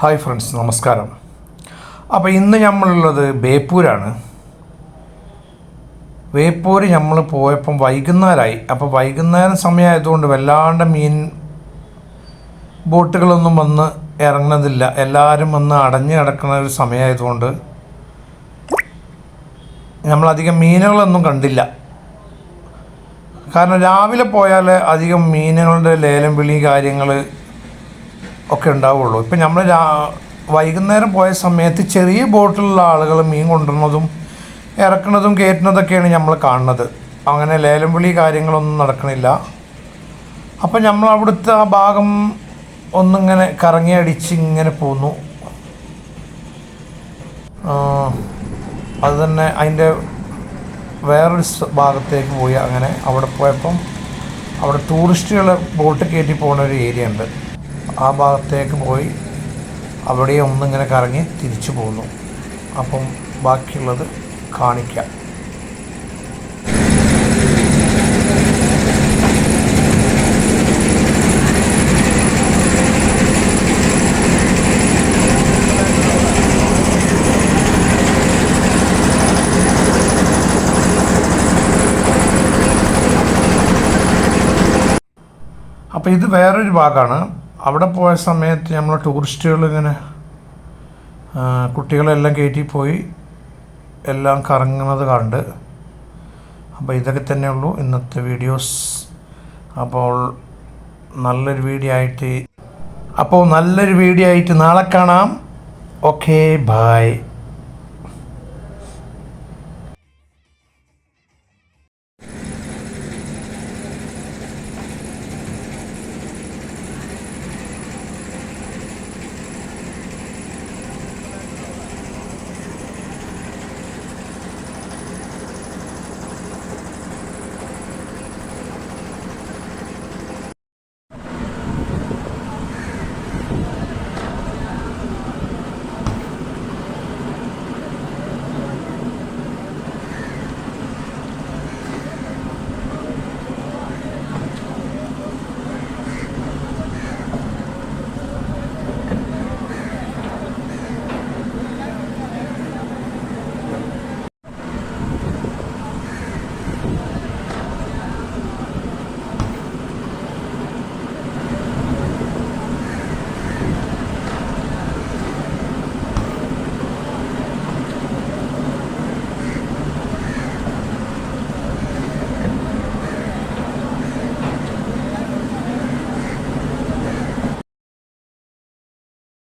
Hi friends നമസ്കാരം. അപ്പോൾ ഇന്ന് നമ്മളുള്ളത് ബേപ്പൂരാണ്. ബേപ്പൂർ നമ്മൾ പോയപ്പം വൈകുന്നേരമായി അപ്പോൾ വൈകുന്നേരം സമയമായതുകൊണ്ട് വല്ലാണ്ട് മീൻ ബോട്ടുകളൊന്നും വന്ന് ഇറങ്ങുന്നതില്ല. എല്ലാവരും വന്ന് അടഞ്ഞു കിടക്കുന്ന ഒരു സമയമായതുകൊണ്ട് നമ്മളധികം മീനുകളൊന്നും കണ്ടില്ല. കാരണം രാവിലെ പോയാൽ അധികം മീനുകളുടെ ലേലം വിളി കാര്യങ്ങൾ ഒക്കെ ഉണ്ടാവുള്ളൂ. ഇപ്പം നമ്മൾ വൈകുന്നേരം പോയ സമയത്ത് ചെറിയ ബോട്ടിലുള്ള ആളുകൾ മീൻ കൊണ്ടുവന്നതും ഇറക്കുന്നതും കയറ്റുന്നതൊക്കെയാണ് നമ്മൾ കാണുന്നത്. അങ്ങനെ ലേലം വിളി കാര്യങ്ങളൊന്നും നടക്കണില്ല. അപ്പം നമ്മൾ അവിടുത്തെ ആ ഭാഗം ഒന്നിങ്ങനെ കറങ്ങി അടിച്ച് ഇങ്ങനെ പോന്നു. അത് തന്നെ അതിന്റെ വേറൊരു ഭാഗത്തേക്ക് പോയി. അങ്ങനെ അവിടെ പോയപ്പം അവിടെ ടൂറിസ്റ്റുകൾ ബോട്ട് കയറ്റി പോകുന്ന ഒരു ഏരിയ ഉണ്ട്. ആ ഭാഗത്തേക്ക് പോയി അവിടെ ഒന്നിങ്ങനെ കറങ്ങി തിരിച്ചു പോന്നു. അപ്പം ബാക്കിയുള്ളത് കാണിക്കാം. അപ്പോൾ ഇത് വേറൊരു ഭാഗമാണ്. അവിടെ പോയ സമയത്ത് നമ്മൾ ടൂറിസ്റ്റുകൾ ഇങ്ങനെ കുട്ടികളെല്ലാം കയറ്റി പോയി എല്ലാം കറങ്ങുന്നത് കണ്ട്. അപ്പോൾ ഇതൊക്കെ തന്നെയുള്ളൂ ഇന്നത്തെ വീഡിയോസ് അപ്പോൾ നല്ലൊരു വീഡിയോ ആയിട്ട് അപ്പോൾ നല്ലൊരു വീഡിയോ ആയിട്ട് നാളെ കാണാം. Okay bye